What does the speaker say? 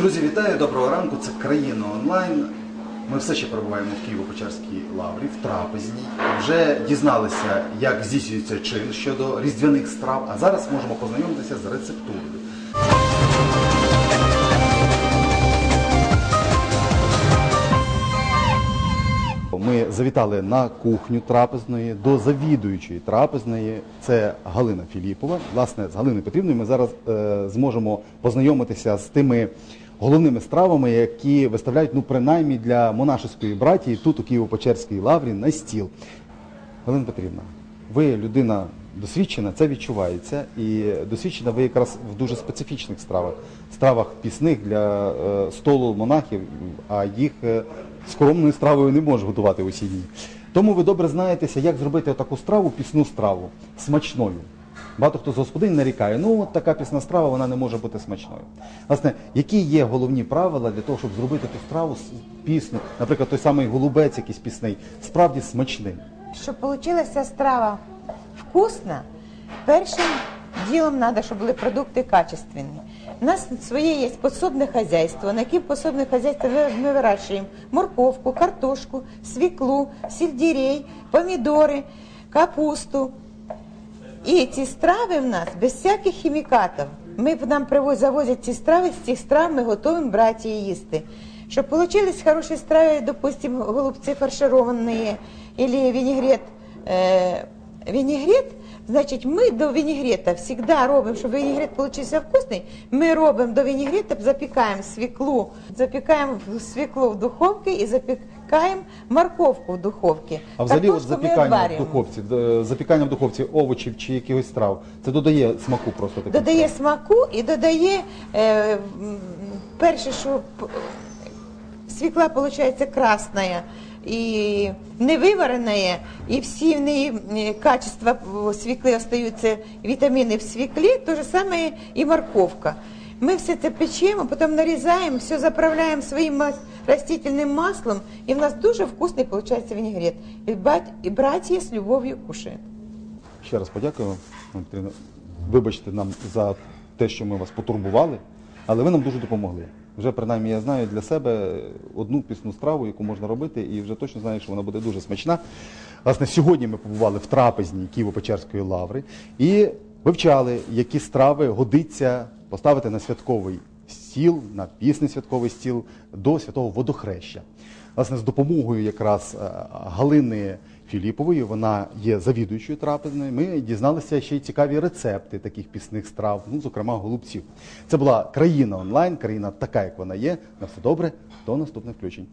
Друзі, вітаю, доброго ранку. Це країна онлайн. Ми все ще перебуваємо в Києво-Печерській лаврі, в трапезній. Вже дізналися, як здійснюється чин щодо різдвяних страв, а зараз можемо познайомитися з рецептурою. Ми завітали на кухню трапезної до завідуючої трапезної. Це Галина Філіпова. Власне, з Галиною Петрівною ми зараз е, зможемо познайомитися з тими головними стравами, які виставляють ну принаймні для монашеської братії тут у Києво-Печерській лаврі на стіл. Галина Петрівна, ви людина досвідчена, це відчувається, і досвідчена ви якраз в дуже специфічних стравах, стравах пісних для е, столу монахів, а їх е, скромною стравою не може готувати усі дні. Тому ви добре знаєтеся, як зробити таку страву, пісну страву, смачною. Багато хто з господинь нарікає, ну от така пісна страва, вона не може бути смачною. Власне, які є головні правила для того, щоб зробити ту страву пісну, наприклад, той самий голубець якийсь пісний, справді смачним? Щоб получилася страва вкусна, першим ділом треба, щоб були продукти качественні. У нас своє є пособне хазяйство, на яким пособне хазяйство ми, вирощуємо морковку, картошку, свіклу, сельдерей, помідори, капусту. І ці страви в нас без всяких хімікатів. Ми нам привозять, завозять ці страви, з цих страв ми готуємо брати і їсти. Щоб получились хороші страви, допустим, голубці фаршировані, або вінігрет, е, вінігрет, значить ми до вінігрета завжди робимо, щоб вінігрет получився вкусний, ми робимо до вінігрета, запікаємо свіклу, запікаємо свіклу в духовці і запікаємо морковку в духовці. А взагалі от запікання в духовці, д- запікання в духовці овочів чи якихось страв, це додає смаку просто таким Додає смаку і додає е, м, перше, що п- свекла виходить красная і не виварена, і всі в неї е, качества свеклы остаються, вітаміни в свеклі, то же саме і морковка. Ми все це печемо, потім нарізаємо, все заправляємо своїм мас- растительним маслом, і в нас дуже вкусний виходить вінігрет. І, бать, і братья з любов'ю кушають. Ще раз Галина Вибачте нам за те, що ми вас потурбували, але ви нам дуже допомогли. Вже принаймні я знаю для себе одну пісну страву, яку можна робити, і вже точно знаю, що вона буде дуже смачна. Власне, сьогодні ми побували в трапезні Києво-Печерської лаври і вивчали, які страви годиться поставити на святковий стіл, на пісний святковий стіл до святого водохреща. Власне, з допомогою якраз е, Галини Філіпової, вона є завідуючою трапезною. Ми дізналися ще й цікаві рецепти таких пісних страв, ну, зокрема, голубців. Це була країна онлайн, країна така, як вона є. На все добре, до наступних включень.